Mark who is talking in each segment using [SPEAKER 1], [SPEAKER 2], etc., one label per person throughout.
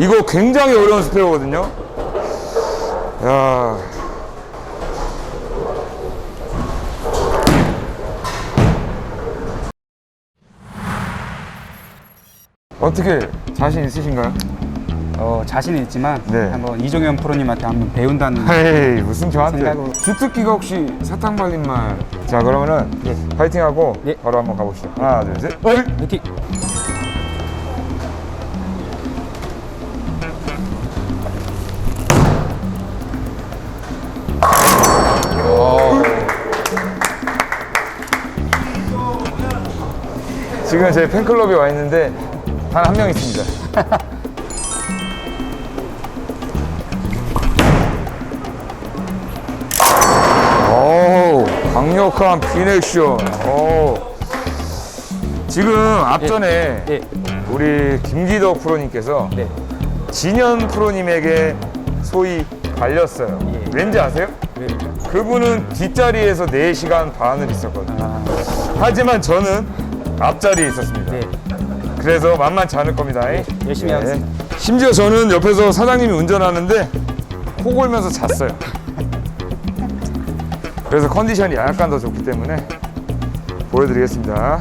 [SPEAKER 1] 이거 굉장히 어려운 스페어거든요. 야. 어떻게 자신 있으신가요?
[SPEAKER 2] 어, 자신은 있지만
[SPEAKER 1] 네.
[SPEAKER 2] 한번 이종현 프로님한테 한번 배운다는
[SPEAKER 1] 헤이 무슨 저한테
[SPEAKER 2] 생각으로.
[SPEAKER 1] 주특기가 혹시 사탕 발린 말. 자 그러면은
[SPEAKER 2] 네.
[SPEAKER 1] 파이팅하고
[SPEAKER 2] 네.
[SPEAKER 1] 바로 한번 가봅시다. 하나 둘 셋.
[SPEAKER 2] 화이팅!
[SPEAKER 1] 지금 제 팬클럽에 와 있는데 단 한 명 있습니다. 오, 강력한 비넥션. 오. 지금 앞전에
[SPEAKER 2] 예.
[SPEAKER 1] 우리 김기덕 프로님께서
[SPEAKER 2] 네.
[SPEAKER 1] 진현 프로님에게 소위 갈렸어요.
[SPEAKER 2] 예.
[SPEAKER 1] 왠지 아세요?
[SPEAKER 2] 네.
[SPEAKER 1] 그분은 뒷자리에서 4시간 반을 있었거든요.
[SPEAKER 2] 아,
[SPEAKER 1] 하지만 저는 앞자리에 있었습니다.
[SPEAKER 2] 네.
[SPEAKER 1] 그래서 만만치 않을 겁니다.
[SPEAKER 2] 열심히 하겠습니다.
[SPEAKER 1] 심지어 저는 옆에서 사장님이 운전하는데 코 골면서 잤어요. 그래서 컨디션이 약간 더 좋기 때문에 보여드리겠습니다.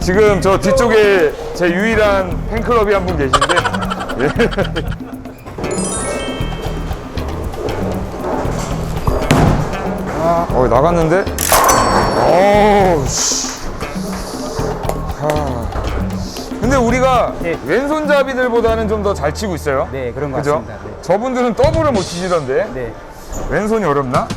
[SPEAKER 1] 지금 저 뒤쪽에 제 유일한 팬클럽이 한 분 계신데 예. 아, 어 나갔는데 어우 씨. 아. 근데 우리가
[SPEAKER 2] 예.
[SPEAKER 1] 왼손잡이들보다는 좀 더 잘 치고 있어요
[SPEAKER 2] 네, 그런 것
[SPEAKER 1] 그죠?
[SPEAKER 2] 같습니다. 네.
[SPEAKER 1] 저분들은 더블을 못 치시던데
[SPEAKER 2] 네.
[SPEAKER 1] 왼손이 어렵나?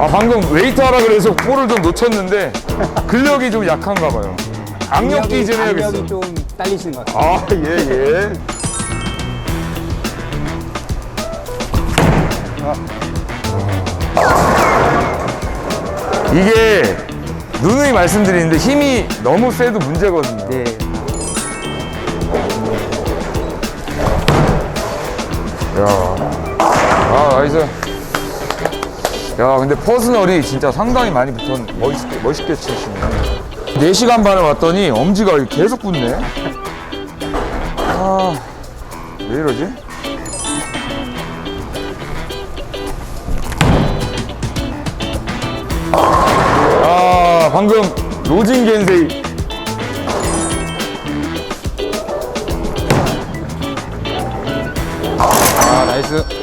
[SPEAKER 1] 아 방금 웨이트 하라 그래서 볼을 좀 놓쳤는데 근력이 좀 약한가 봐요. 악력기 좀 해야겠어.
[SPEAKER 2] 좀 딸리시는 것 같아요.
[SPEAKER 1] 아, 예, 예. 이게 누누이 말씀드리는데 힘이 너무 세도 문제거든요.
[SPEAKER 2] 네.
[SPEAKER 1] 야, 아, 나이스. 야, 근데 퍼스널이 진짜 상당히 많이 붙었, 멋있게, 멋있게 치시네. 4시간 반을 왔더니 엄지가 계속 붙네. 아, 왜 이러지? 아, 방금 로진 겐세이.
[SPEAKER 2] 아, 나이스.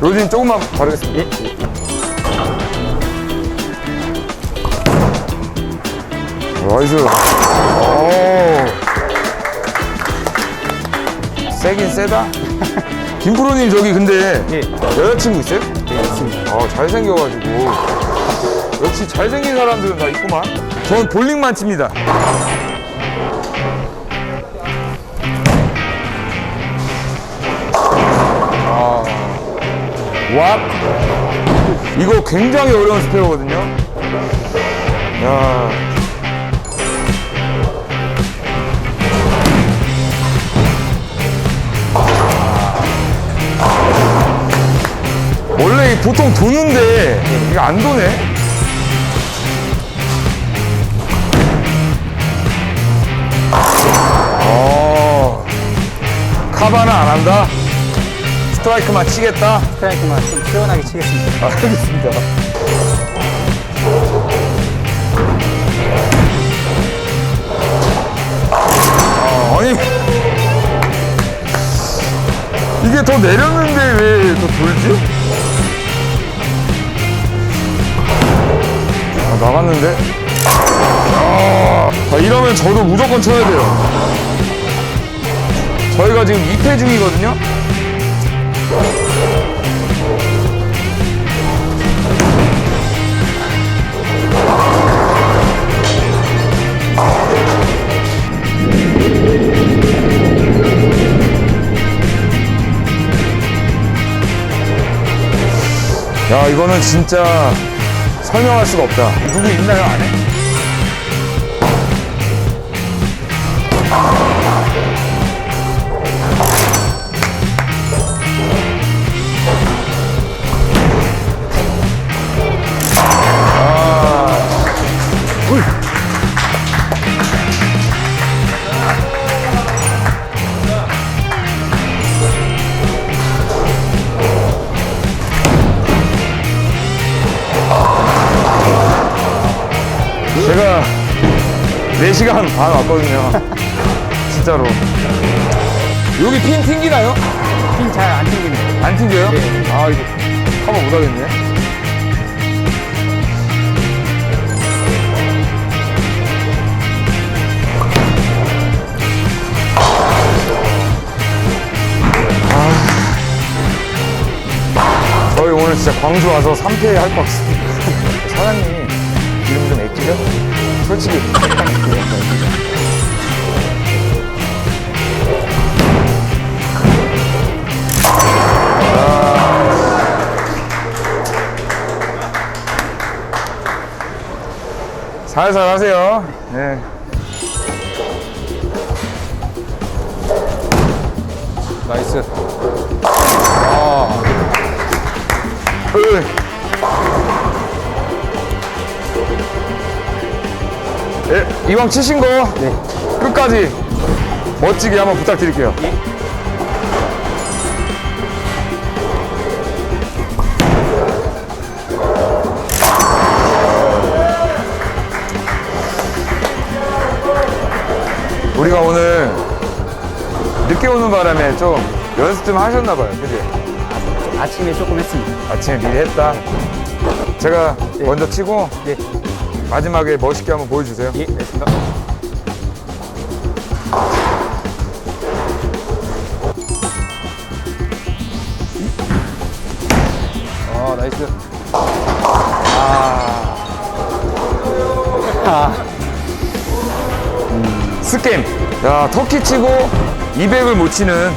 [SPEAKER 1] 로진 조금만 바르겠습니다. 나이스. 오. 세긴 세다. 김프로님 저기 근데
[SPEAKER 2] 예.
[SPEAKER 1] 여자친구 있어요?
[SPEAKER 2] 네, 있습니다.
[SPEAKER 1] 아 잘생겨가지고 역시 잘생긴 사람들은 다 있구만. 전 볼링만 칩니다. 왓? 이거 굉장히 어려운 스페어거든요. 야. 원래 이 보통 도는데 이게 안 도네. 어, 카바는 안 한다. 스트라이크만 치겠다.
[SPEAKER 2] 스트라이크만 좀 시원하게 치겠습니다.
[SPEAKER 1] 알겠습니다. 아, 아니 이게 더 내렸는데 왜 더 돌지? 아, 나갔는데? 아, 아, 이러면 저도 무조건 쳐야 돼요. 저희가 지금 2패 중이거든요. 야 이거 이거는 진짜 설명할 수가 없다. 누구 있나요, 안에? 4시간 반 왔거든요. 진짜로. 여기 핀 튕기나요?
[SPEAKER 2] 핀 잘 안 튕깁니다.
[SPEAKER 1] 안 튕겨요?
[SPEAKER 2] 네.
[SPEAKER 1] 아, 이거 커버 못 하겠네. 아. 저희 오늘 진짜 광주 와서 3패 할 것 같습니다. 사장님이 기름 좀 액기죠? 솔직히 액기죠? 액기죠? 살살 하세요. 네.
[SPEAKER 2] 나이스.
[SPEAKER 1] 아. 으. 예, 이왕 치신 거
[SPEAKER 2] 네.
[SPEAKER 1] 끝까지 멋지게 한번 부탁드릴게요. 우리가 오늘 늦게 오는 바람에 좀 연습 좀 하셨나봐요. 그지?
[SPEAKER 2] 아침에 조금 했습니다.
[SPEAKER 1] 아침에 미리 했다. 제가
[SPEAKER 2] 네.
[SPEAKER 1] 먼저 치고
[SPEAKER 2] 네.
[SPEAKER 1] 마지막에 멋있게 한번 보여주세요.
[SPEAKER 2] 예, 알겠습니다. 어, 나이스. 아,
[SPEAKER 1] 스캠. 야, 터키 치고 200을 못 치는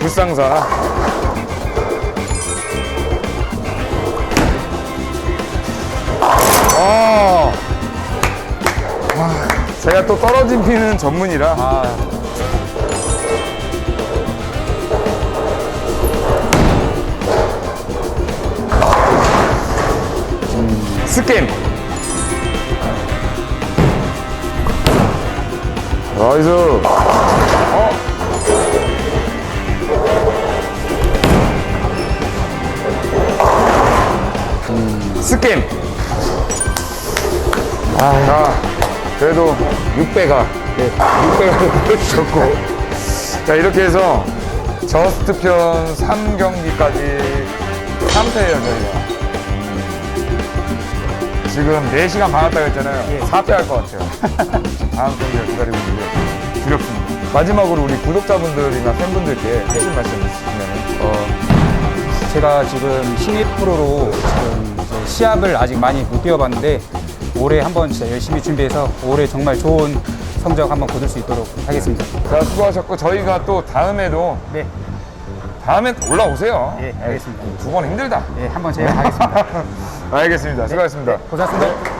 [SPEAKER 1] 불상사. 제가 또 떨어진 피는 전문이라.
[SPEAKER 2] 아,
[SPEAKER 1] 스캠. 나이스. 어. 스캠. 아, 자, 그래도 6배가, 네, 6배가 보여주셨고. 자, 이렇게 해서 저스트 편 3경기까지 3패예요, 저희가. 지금 4시간 반 왔다고 했잖아요.
[SPEAKER 2] 예.
[SPEAKER 1] 4패 할 것 같아요. 다음 경기를 기다리고 있는데 두렵습니다. 마지막으로 우리 구독자분들이나 팬분들께 하실 말씀 있으시면
[SPEAKER 2] 어, 제가 지금 신입 프로로 지금 시합을 아직 많이 못 뛰어봤는데 올해 한번 진짜 열심히 준비해서 올해 정말 좋은 성적 한번 거둘 수 있도록 하겠습니다.
[SPEAKER 1] 자, 수고하셨고 저희가 또 다음에도
[SPEAKER 2] 네,
[SPEAKER 1] 다음에 올라오세요.
[SPEAKER 2] 예, 알겠습니다.
[SPEAKER 1] 두 번 힘들다.
[SPEAKER 2] 네, 한번 제가 가겠습니다.
[SPEAKER 1] 알겠습니다. 수고하셨습니다.
[SPEAKER 2] 고생하셨습니다.